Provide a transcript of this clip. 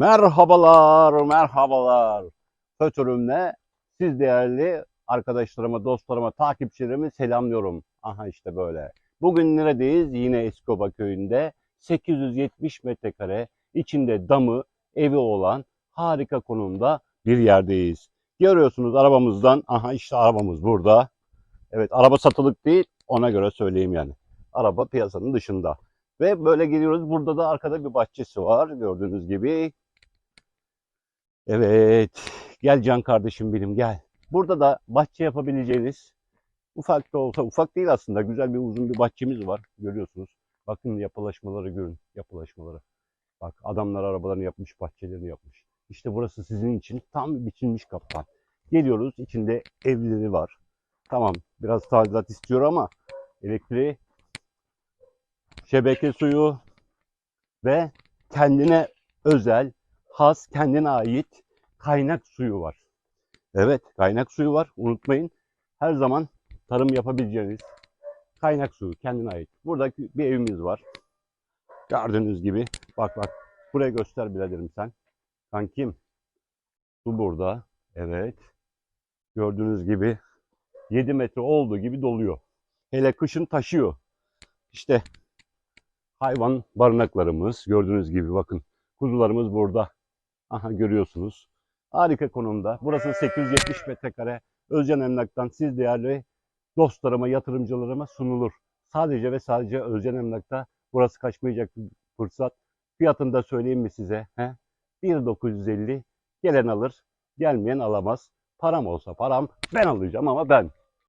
Merhabalar, merhabalar. Fötürümle siz değerli arkadaşlarıma, dostlarıma, takipçilerimi selamlıyorum. Aha işte böyle. Bugün neredeyiz? Yine Eskoba köyünde 870 metrekare içinde damı, evi olan harika konumda bir yerdeyiz. Görüyorsunuz arabamızdan. Aha işte arabamız burada. Evet araba satılık değil ona göre söyleyeyim yani. Araba piyasanın dışında. Ve böyle geliyoruz. Burada da arkada bir bahçesi var gördüğünüz gibi. Evet. Gel can kardeşim benim gel. Burada da bahçe yapabileceğiniz ufak da olsa ufak değil aslında güzel bir uzun bir bahçemiz var. Görüyorsunuz. Bakın yapılaşmaları görün. Yapılaşmaları. Bak adamlar arabalarını yapmış, bahçelerini yapmış. İşte burası sizin için tam biçilmiş kaptan. Geliyoruz. içinde evleri var. Tamam biraz tadilat istiyor ama elektriği, şebeke suyu ve kendine özel, has, kendine ait kaynak suyu var. Evet, kaynak suyu var. Unutmayın. Her zaman tarım yapabileceğiniz kaynak suyu kendine ait. Burada bir evimiz var. Gördüğünüz gibi. Bak bak. Buraya göster biraderim sen. Kankim. Su burada. Evet. Gördüğünüz gibi 7 metre olduğu gibi doluyor. Hele kışın taşıyor. İşte hayvan barınaklarımız gördüğünüz gibi bakın. Kuzularımız burada. Aha görüyorsunuz. Harika konumda. Burası 870 metrekare. Özcan Emlak'tan siz değerli dostlarıma, yatırımcılarıma sunulur. Sadece ve sadece Özcan Emlak'ta burası kaçmayacak bir fırsat. Fiyatını da söyleyeyim mi size? He? 1.950 gelen alır, gelmeyen alamaz. Param olsa param ben alacağım ama ben.